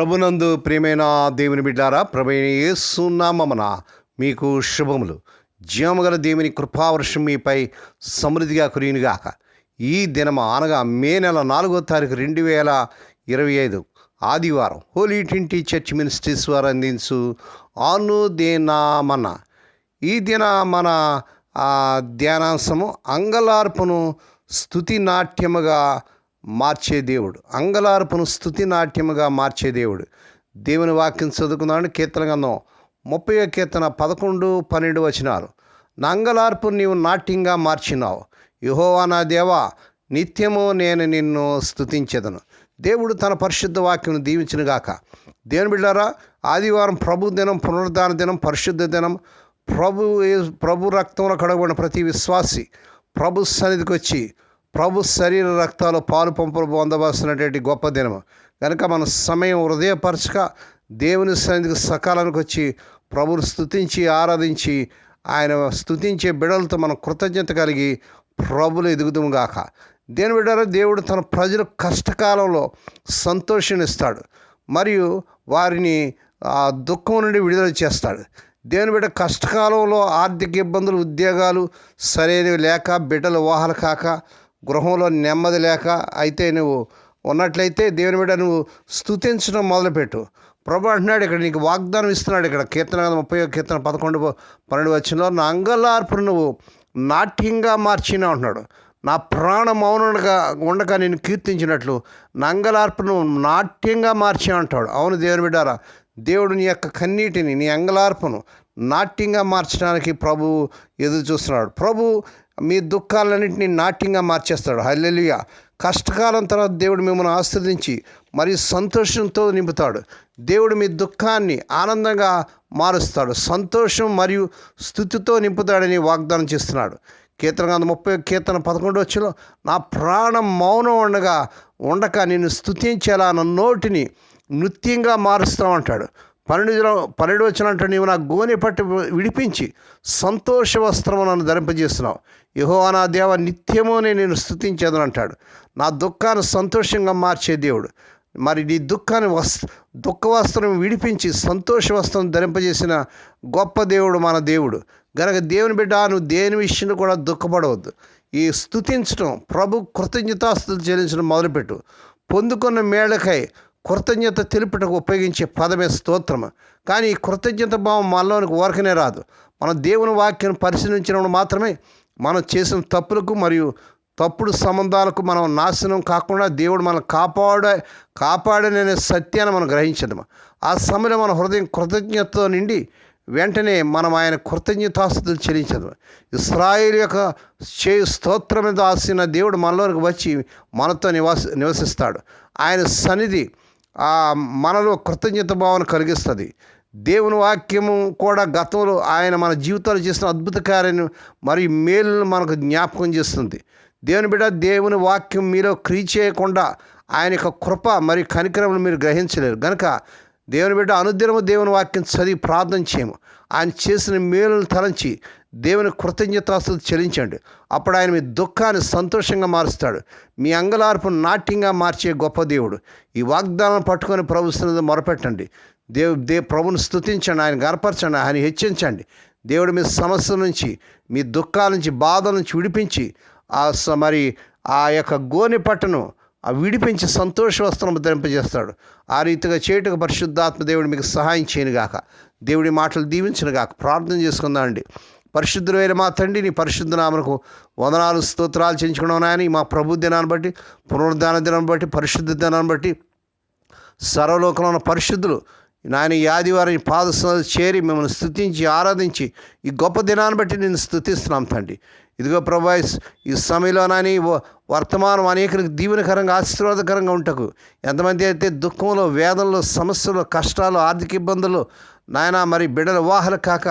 ప్రభునందు ప్రియమైన దేవుని బిడ్డారా ప్రభైన యేసునామమున మీకు శుభములు. జీవముగల దేవుని కృపావర్షం మీపై సమృద్ధిగా కురియునుగాక. ఈ దినమ అనగా మే నెల నాలుగో తారీఖు రెండు వేల ఇరవై ఐదు ఆదివారం హోలీ ట్వంటీ చర్చ్ మినిస్ట్రీస్ వారు అందించు ఆనుదేనామన ఈ దిన మన ధ్యానాంశము అంగలార్పును స్థుతి నాట్యముగా మార్చే దేవుడు. అంగలార్పును స్థుతి నాట్యముగా మార్చే దేవుడు. దేవుని వాక్యం చదువుకున్నాడు కీర్తన గంధం ముప్పై కీర్తన పదకొండు పన్నెండు వచనాలు. నా అంగలార్పు నీవు నాట్యంగా మార్చినావు. యుహోవా నా దేవా నిత్యము నేను నిన్ను స్థుతించదను. దేవుడు తన పరిశుద్ధ వాక్యం దీవించినగాక దేవుని బిడ్డారా ఆదివారం ప్రభు దినం పునరుద్ధాన దినం పరిశుద్ధ దినం. ప్రభు ప్రభు రక్తంలో కడగబడిన ప్రతి విశ్వాసి ప్రభు సన్నిధికి వచ్చి ప్రభు శరీర రక్తాలు పాలు పంపులు పొందవలసినటువంటి గొప్ప దినము. కనుక మన సమయం హృదయపరచక దేవుని సన్నిధికి సకాలానికి వచ్చి ప్రభుని స్థుతించి ఆరాధించి ఆయన స్థుతించే బిడలతో మనం కృతజ్ఞత కలిగి ప్రభులు ఎదుగుదాము గాక. దేని బిడ్డారా దేవుడు తన ప్రజల కష్టకాలంలో సంతోషాన్నిస్తాడు మరియు వారిని ఆ దుఃఖం నుండి విడుదల చేస్తాడు. దేవుని బిడ్డ కష్టకాలంలో ఆర్థిక ఇబ్బందులు ఉద్యోగాలు సరైనవి లేక బిడ్డలు ఊహలు కాక గృహంలో నెమ్మది లేక అయితే నువ్వు ఉన్నట్లయితే దేవుని బిడ్డ నువ్వు స్తుతించడం మొదలుపెట్టు. ప్రభు అంటున్నాడు ఇక్కడ నీకు వాగ్దానం ఇస్తున్నాడు ఇక్కడ కీర్తన ముప్పై కీర్తన పదకొండు పన్నెండు వచ్చిన నా అంగలార్పును నువ్వు నాట్యంగా మార్చిన అంటున్నాడు. నా ప్రాణ మౌనంగా ఉండగా నేను కీర్తించినట్లు నా అంగలార్పును నాట్యంగా మార్చి అంటాడు. అవును దేవుని బిడ్డారా దేవుడు నీ యొక్క కన్నీటిని నీ అంగలార్పును నాట్యంగా మార్చడానికి ప్రభు ఎదురు చూస్తున్నాడు. ప్రభు మీ దుఃఖాలన్నింటినీ నాట్యంగా మార్చేస్తాడు. హల్లెలూయా. కష్టకాలం తర్వాత దేవుడు మిమ్మల్ని ఆస్వాదించి మరి సంతోషంతో నింపుతాడు. దేవుడు మీ దుఃఖాన్ని ఆనందంగా మారుస్తాడు. సంతోషం మరియు స్థుతితో నింపుతాడని వాగ్దానం చేస్తున్నాడు. కీర్తన ముప్పై కీర్తన పదకొండు వచ్చిలో నా ప్రాణం మౌనం ఉండగా ఉండక నేను స్థుతించేలా నా నోటిని నృత్యంగా మారుస్తావు అంటాడు పన్నెండు పన్నెండు వచ్చినట్టు నీవు నా గోనె పట్టి విడిపించి సంతోష వస్త్రము నన్ను ధరింపజేస్తున్నావు. యహో నా దేవ నిత్యమునే నేను స్థుతించేదని అంటాడు. నా దుఃఖాన్ని సంతోషంగా మార్చే దేవుడు. మరి నీ దుఃఖాన్ని వస్ దుఃఖ వస్త్రం విడిపించి సంతోష వస్త్రం ధరింపజేసిన గొప్ప దేవుడు మన దేవుడు. గనక దేవుని బిడ్డ నువ్వు దేని విషయంలో కూడా దుఃఖపడవద్దు. ఈ స్థుతించడం ప్రభు కృతజ్ఞతాస్తులు చెల్లించడం మొదలుపెట్టు. పొందుకున్న మేళకై కృతజ్ఞత తెలుపుటకు ఉపయోగించే పదమే స్తోత్రము. కానీ ఈ కృతజ్ఞత భావం మనలోనికి ఓరకనే రాదు. మన దేవుని వాక్యం పరిశీలించినప్పుడు మాత్రమే మనం చేసిన తప్పులకు మరియు తప్పుడు సంబంధాలకు మనం నాశనం కాకుండా దేవుడు మనం కాపాడ కాపాడననే సత్యాన్ని మనం గ్రహించడం ఆ సమయంలో మన హృదయం కృతజ్ఞతతో నిండి వెంటనే మనం ఆయన కృతజ్ఞతాస్తులు చెల్లించదు ఇస్రాయిల్ యొక్క చేయు స్తోత్రం మీద ఆసిన దేవుడు మనలోనికి వచ్చి మనతో నివాస నివసిస్తాడు. ఆయన సన్నిధి మనలో కృతజ్ఞత భావన కలిగిస్తుంది. దేవుని వాక్యము కూడా గతంలో ఆయన మన జీవితాలు చేసిన అద్భుత కార్యం మరియు మేలును మనకు జ్ఞాపకం చేస్తుంది. దేవుని బిడ్డ దేవుని వాక్యం మీలో క్రీ చేయకుండా ఆయన యొక్క కృప మరియు కనికరములు మీరు గ్రహించలేరు. కనుక దేవుని బిడ్డ అనుదినము దేవుని వాక్యం చదివి ప్రార్థన చేయము. ఆయన చేసిన మేలును తలంచి దేవుని కృతజ్ఞతాస్తులు చెల్లించండి. అప్పుడు ఆయన మీ దుఃఖాన్ని సంతోషంగా మారుస్తాడు. మీ అంగలార్పు నాట్యంగా మార్చే గొప్ప దేవుడు. ఈ వాగ్దానం పట్టుకొని ప్రభుత్వం మొరపెట్టండి. దేవు దే ప్రభుని స్తుతించండి ఆయన గనపరచండి ఆయన హెచ్చించండి. దేవుడు మీ సమస్య నుంచి మీ దుఃఖాల నుంచి బాధల నుంచి విడిపించి ఆ మరి ఆ యొక్క గోని పట్టను ఆ విడిపించి సంతోష వస్త్రం ధరింపజేస్తాడు. ఆ రీతిగా చేయుటకు పరిశుద్ధాత్మ దేవుడు మీకు సహాయం చేయనుగాక. దేవుడి మాటలు దీవించనుగాక. ప్రార్థన చేసుకుందామండి పరిశుద్ధులైన మా తండ్రి నీ పరిశుద్ధ నామకు వందనాలు స్తోత్రాలు చెంచుకున్నాం నాయని. మా ప్రభు దినాన్ని బట్టి పునరుద్ధాన దినాన్ని బట్టి పరిశుద్ధ దినాన్ని బట్టి సర్వలోకంలో ఉన్న పరిశుద్ధులు నాయన యాదివారిని ఆదివారం పాద చేరి మిమ్మల్ని స్థుతించి ఆరాధించి ఈ గొప్ప దినాన్ని బట్టి నేను స్థుతిస్తున్నాం తండ్రి. ఇదిగో ప్రభా ఈ సమయంలో నాని వర్తమానం అనేకులకు దీవెనకరంగా ఆశీర్వాదకరంగా ఉంటకు. ఎంతమంది అయితే దుఃఖంలో వేదనలు సమస్యలు కష్టాలు ఆర్థిక ఇబ్బందులు నాయన మరి బిడ్డల వివాహాలు కాక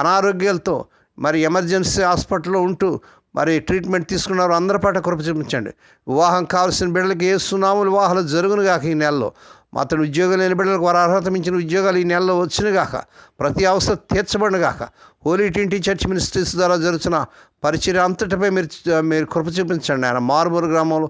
అనారోగ్యాలతో మరి ఎమర్జెన్సీ హాస్పిటల్లో ఉంటూ మరి ట్రీట్మెంట్ తీసుకున్నారు అందరి పాట కృప చూపించండి. వివాహం కావాల్సిన బిడ్డలకి ఏ సునాములు వివాహాలు జరుగును కాక ఈ నెలలో. మాత్రం ఉద్యోగాలు లేని బిడ్డలకు వారు అర్హత మించిన ఉద్యోగాలు ఈ నెలలో వచ్చినగాక ప్రతి అవసరం తీర్చబడినగాక హోలీ టింటి చర్చ్ మినిస్ట్రీస్ ద్వారా జరుగుతున్న పరిచయం అంతటిపై మీరు మీరు కృప చూపించండి ఆయన. మారుమూరు గ్రామంలో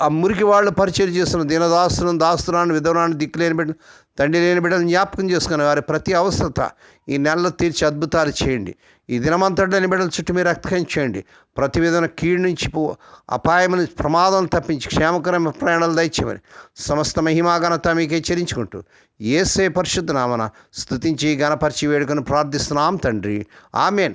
ఆ మురికి వాళ్ళు పరిచయం చేస్తున్న దీనదాస్తులను దాస్తులను విధవనాన్ని దిక్కులేని బిడ్డ తండ్రి లేని బిడ్డలను జ్ఞాపకం చేసుకుని వారి ప్రతి అవసరత ఈ నెలలో తీర్చి అద్భుతాలు చేయండి. ఈ దినమంతటి బిడ్డల చుట్టూ మీరు రక్తకం చేయండి ప్రతి విధమైన కీడు నుంచి పో అపాయముని ప్రమాదం తప్పించి క్షేమకరమైన ప్రయాణాలు దయచేయమని సమస్త మహిమాఘనత మీకే చెల్లించుకుంటూ ఏసే పరిశుద్ధ నామన స్థుతించి గణపరిచి వేడుకను ప్రార్థిస్తున్నాం తండ్రి. ఆమెన్.